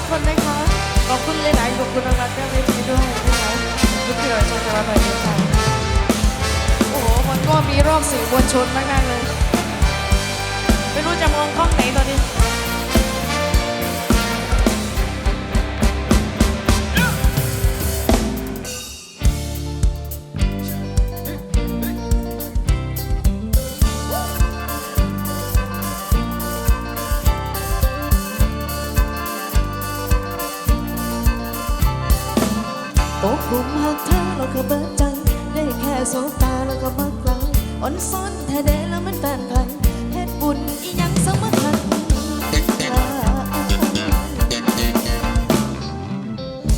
ุกคนนะคะขอบคุณหลายๆขอบคุณรางวัเจ้าเวทีด้วยนะคะทุกเดือรชมรมประเทศไทโอ้โหมันก็มีรอบสื่อมวลชนมากๆเลย ไม่รู้จะมองกล้องไหนตอนนี้ ซ้อนแท้เดแล้วมันแฟนไผเฮ็ดบุญอีหยังสมัคัญ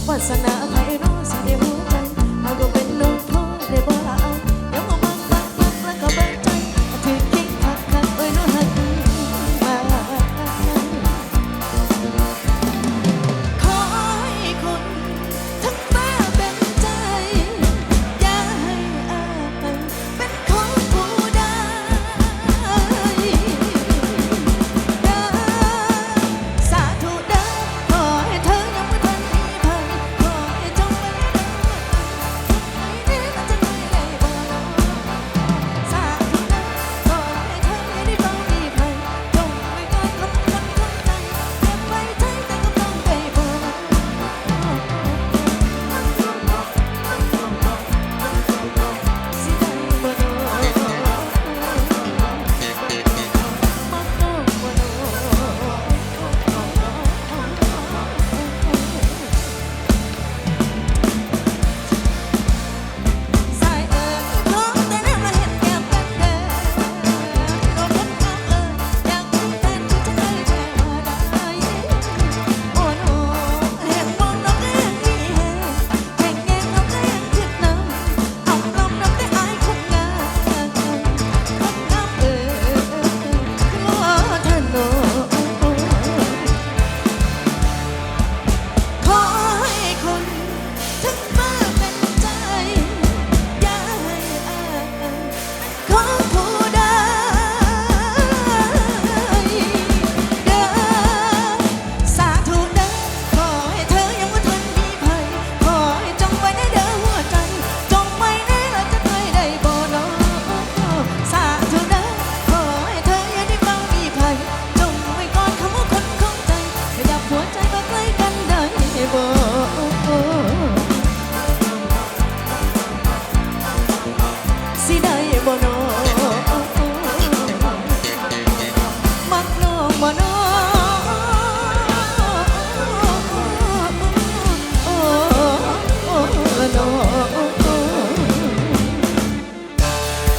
วาสาไ